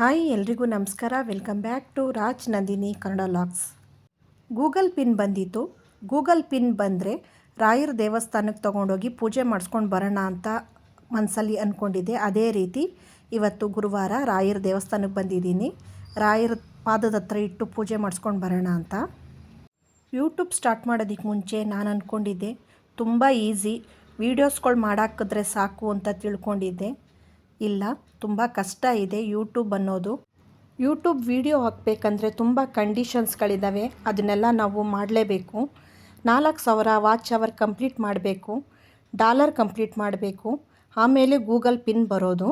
Hi, ಎಲ್ರಿಗೂ ನಮಸ್ಕಾರ. Welcome back to Raj Nandini Kannada vlogs Google pin ಬಂದಿತ್ತು. Google pin ಬಂದರೆ ರಾಯರ ದೇವಸ್ಥಾನಕ್ಕೆ ತೊಗೊಂಡೋಗಿ ಪೂಜೆ ಮಾಡಿಸ್ಕೊಂಡು ಬರೋಣ ಅಂತ ಮನಸ್ಸಲ್ಲಿ ಅಂದ್ಕೊಂಡಿದ್ದೆ ಅದೇ ರೀತಿ ಇವತ್ತು ಗುರುವಾರ ರಾಯರ ದೇವಸ್ಥಾನಕ್ಕೆ ಬಂದಿದ್ದೀನಿ. ರಾಯರ ಪಾದದ ಹತ್ರ ಇಟ್ಟು ಪೂಜೆ ಮಾಡಿಸ್ಕೊಂಡು ಬರೋಣ ಅಂತ. ಯೂಟ್ಯೂಬ್ ಸ್ಟಾರ್ಟ್ ಮಾಡೋದಕ್ಕೆ ಮುಂಚೆ ನಾನು ಅಂದ್ಕೊಂಡಿದ್ದೆ ತುಂಬ ಈಸಿ. ವೀಡಿಯೋಸ್ಗಳು ಮಾಡಾಕಿದ್ರೆ ಸಾಕು ಅಂತ ತಿಳ್ಕೊಂಡಿದ್ದೆ. ಇಲ್ಲ, ತುಂಬ ಕಷ್ಟ ಇದೆ ಯೂಟ್ಯೂಬ್ ಅನ್ನೋದು. ಯೂಟ್ಯೂಬ್ ವಿಡಿಯೋ ಹಾಕಬೇಕಂದ್ರೆ ತುಂಬ ಕಂಡೀಷನ್ಸ್ಗಳಿದ್ದಾವೆ ಅದನ್ನೆಲ್ಲ ನಾವು ಮಾಡಲೇಬೇಕು. ನಾಲ್ಕು ಸಾವಿರ ವಾಚ್ ಅವರ್ ಕಂಪ್ಲೀಟ್ ಮಾಡಬೇಕು. ಡಾಲರ್ ಕಂಪ್ಲೀಟ್ ಮಾಡಬೇಕು. ಆಮೇಲೆ ಗೂಗಲ್ ಪಿನ್ ಬರೋದು.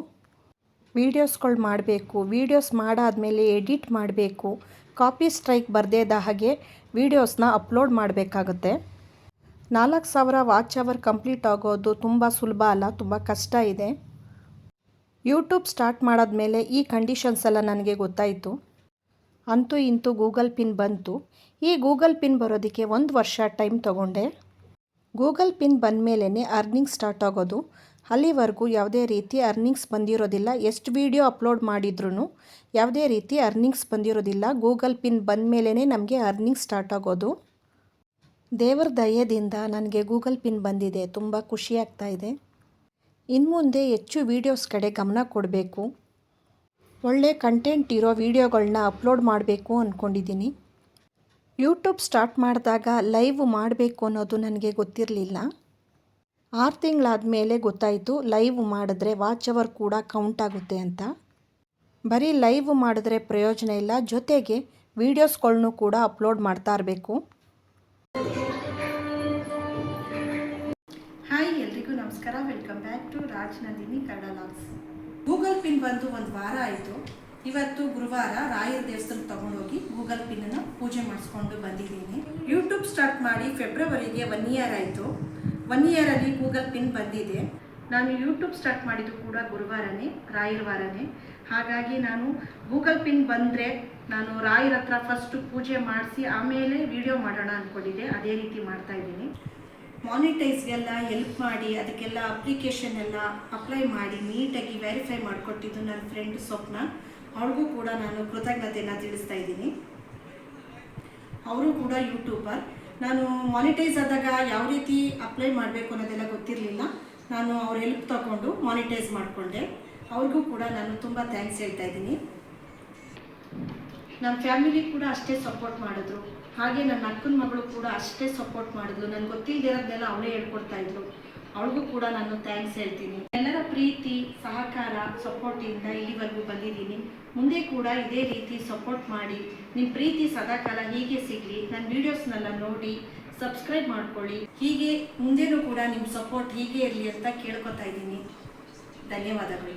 ವೀಡಿಯೋಸ್ಗಳು ಮಾಡಬೇಕು. ವೀಡಿಯೋಸ್ ಮಾಡಾದಮೇಲೆ ಎಡಿಟ್ ಮಾಡಬೇಕು. ಕಾಪಿ ಸ್ಟ್ರೈಕ್ ಬರ್ದೇದ ಹಾಗೆ ವೀಡಿಯೋಸ್ನ ಅಪ್ಲೋಡ್ ಮಾಡಬೇಕಾಗುತ್ತೆ. ನಾಲ್ಕು ಸಾವಿರ ವಾಚ್ ಅವರ್ ಕಂಪ್ಲೀಟ್ ಆಗೋದು ತುಂಬ ಸುಲಭ ಅಲ್ಲ, ತುಂಬ ಕಷ್ಟ ಇದೆ. ಯೂಟ್ಯೂಬ್ ಸ್ಟಾರ್ಟ್ ಮಾಡಾದ್ಮೇಲೆ ಈ ಕಂಡೀಷನ್ಸ್ ಎಲ್ಲ ನನಗೆ ಗೊತ್ತಾಯಿತು. ಅಂತೂ ಇಂತೂ ಗೂಗಲ್ ಪಿನ್ ಬಂತು. ಈ ಗೂಗಲ್ ಪಿನ್ ಬರೋದಕ್ಕೆ ಒಂದು ವರ್ಷ ಟೈಮ್ ತಗೊಂಡೆ. ಗೂಗಲ್ ಪಿನ್ ಬಂದ ಅರ್ನಿಂಗ್ ಸ್ಟಾರ್ಟ್ ಆಗೋದು. ಅಲ್ಲಿವರೆಗೂ ಯಾವುದೇ ರೀತಿ ಅರ್ನಿಂಗ್ಸ್ ಬಂದಿರೋದಿಲ್ಲ. ಎಷ್ಟು ವೀಡಿಯೋ ಅಪ್ಲೋಡ್ ಮಾಡಿದ್ರೂ ಯಾವುದೇ ರೀತಿ ಅರ್ನಿಂಗ್ಸ್ ಬಂದಿರೋದಿಲ್ಲ. ಗೂಗಲ್ ಪಿನ್ ಬಂದ ಮೇಲೇ ನಮಗೆ ಅರ್ನಿಂಗ್ ಸ್ಟಾರ್ಟ್ ಆಗೋದು. ದೇವರ ದಯದಿಂದ ನನಗೆ ಗೂಗಲ್ ಪಿನ್ ಬಂದಿದೆ. ತುಂಬ ಖುಷಿ ಇದೆ. ಇನ್ನು ಮುಂದೆ ಹೆಚ್ಚು ವೀಡಿಯೋಸ್ ಕಡೆ ಗಮನ ಕೊಡಬೇಕು. ಒಳ್ಳೆ ಕಂಟೆಂಟ್ ಇರೋ ವೀಡಿಯೋಗಳನ್ನ ಅಪ್ಲೋಡ್ ಮಾಡಬೇಕು ಅಂದ್ಕೊಂಡಿದ್ದೀನಿ ಯೂಟ್ಯೂಬ್ ಸ್ಟಾರ್ಟ್ ಮಾಡಿದಾಗ ಲೈವ್ ಮಾಡಬೇಕು ಅನ್ನೋದು ನನಗೆ ಗೊತ್ತಿರಲಿಲ್ಲ. ಆರು ತಿಂಗಳಾದ ಮೇಲೆ ಗೊತ್ತಾಯಿತು ಲೈವ್ ಮಾಡಿದ್ರೆ ವಾಚ್ ಅವರ್ ಕೂಡ ಕೌಂಟ್ ಆಗುತ್ತೆ ಅಂತ. ಬರೀ ಲೈವ್ ಮಾಡಿದ್ರೆ ಪ್ರಯೋಜನ ಇಲ್ಲ, ಜೊತೆಗೆ ವೀಡಿಯೋಸ್ಗಳ್ನೂ ಕೂಡ ಅಪ್ಲೋಡ್ ಮಾಡ್ತಾ ಇರಬೇಕು. ಹಾಯ್, ಎಲ್ರಿಗೂ ನಮಸ್ಕಾರ. Welcome back to Raj Nandini Kannada vlogs Google pin ಬಂದು ಒಂದು ವಾರ ಆಯಿತು. ಇವತ್ತು ಗುರುವಾರ ರಾಯರ ದೇವಸ್ಥಾನಕ್ಕೆ ತಗೊಂಡೋಗಿ ಗೂಗಲ್ ಪಿನ್ನನ್ನು ಪೂಜೆ ಮಾಡಿಸ್ಕೊಂಡು ಬಂದಿದ್ದೀನಿ. ಯೂಟ್ಯೂಬ್ ಸ್ಟಾರ್ಟ್ ಮಾಡಿ ಫೆಬ್ರವರಿಗೆ ಒನ್ ಇಯರ್ ಆಯಿತು. ಒನ್ ಇಯರಲ್ಲಿ ಗೂಗಲ್ ಪಿನ್ ಬಂದಿದೆ. ನಾನು ಯೂಟ್ಯೂಬ್ ಸ್ಟಾರ್ಟ್ ಮಾಡಿದ್ದು ಕೂಡ ಗುರುವಾರನೇ, ರಾಯರ ವಾರನೇ. ಹಾಗಾಗಿ ನಾನು ಗೂಗಲ್ ಪಿನ್ ಬಂದರೆ ನಾನು ರಾಯರ ಹತ್ರ ಫಸ್ಟ್ ಪೂಜೆ ಮಾಡಿಸಿ ಆಮೇಲೆ ವಿಡಿಯೋ ಮಾಡೋಣ ಅಂದ್ಕೊಂಡಿದ್ದೆ ಅದೇ ರೀತಿ ಮಾಡ್ತಾ ಇದ್ದೀನಿ. ಮಾನಿಟೈಸ್ಗೆಲ್ಲ ಹೆಲ್ಪ್ ಮಾಡಿ, ಅದಕ್ಕೆಲ್ಲ ಅಪ್ಲಿಕೇಶನ್ ಎಲ್ಲ ಅಪ್ಲೈ ಮಾಡಿ ನೀಟಾಗಿ ವೆರಿಫೈ ಮಾಡಿಕೊಟ್ಟಿದ್ದು ನನ್ನ ಫ್ರೆಂಡ್ ಸ್ವಪ್ನ. ಅವ್ರಿಗೂ ಕೂಡ ನಾನು ಕೃತಜ್ಞತೆಯನ್ನು ತಿಳಿಸ್ತಾ ಇದ್ದೀನಿ. ಅವರು ಕೂಡ ಯೂಟ್ಯೂಬರ್ ನಾನು ಮಾನಿಟೈಸ್ ಆದಾಗ ಯಾವ ರೀತಿ ಅಪ್ಲೈ ಮಾಡಬೇಕು ಅನ್ನೋದೆಲ್ಲ ಗೊತ್ತಿರಲಿಲ್ಲ. ನಾನು ಅವ್ರ ಹೆಲ್ಪ್ ತಗೊಂಡು ಮಾನಿಟೈಸ್ ಮಾಡಿಕೊಂಡೆ. ಅವ್ರಿಗೂ ಕೂಡ ನಾನು ತುಂಬ ಥ್ಯಾಂಕ್ಸ್ ಹೇಳ್ತಾ ಇದ್ದೀನಿ. ನಮ್ಮ ಫ್ಯಾಮಿಲಿ ಕೂಡ ಅಷ್ಟೇ ಸಪೋರ್ಟ್ ಮಾಡಿದ್ರು. ಹಾಗೆ ನನ್ನ ಅಕ್ಕನ ಮಗಳು ಕೂಡ ಅಷ್ಟೇ ಸಪೋರ್ಟ್ ಮಾಡಿದ್ಲು. ನನಗೆ ಗೊತ್ತಿಲ್ಲದಿರೋದನ್ನೆಲ್ಲ ಅವಳೇ ಹೇಳ್ಕೊಡ್ತಾ ಇದ್ರು. ಅವಳಿಗೂ ಕೂಡ ನಾನು ಥ್ಯಾಂಕ್ಸ್ ಹೇಳ್ತೀನಿ. ಎಲ್ಲರ ಪ್ರೀತಿ, ಸಹಕಾರ ಸಪೋರ್ಟಿಂದ ಇಲ್ಲಿವರೆಗೂ ಬಂದಿದ್ದೀನಿ. ಮುಂದೆ ಕೂಡ ಇದೇ ರೀತಿ ಸಪೋರ್ಟ್ ಮಾಡಿ. ನಿಮ್ಮ ಪ್ರೀತಿ ಸದಾಕಾಲ ಹೀಗೆ ಸಿಗಲಿ. ನನ್ನ ವೀಡಿಯೋಸ್ನೆಲ್ಲ ನೋಡಿ ಸಬ್ಸ್ಕ್ರೈಬ್ ಮಾಡ್ಕೊಳ್ಳಿ. ಹೀಗೆ ಮುಂದೆನೂ ಕೂಡ ನಿಮ್ಮ ಸಪೋರ್ಟ್ ಹೀಗೆ ಇರಲಿ ಅಂತ ಕೇಳ್ಕೊತಾ ಇದ್ದೀನಿ. ಧನ್ಯವಾದಗಳು.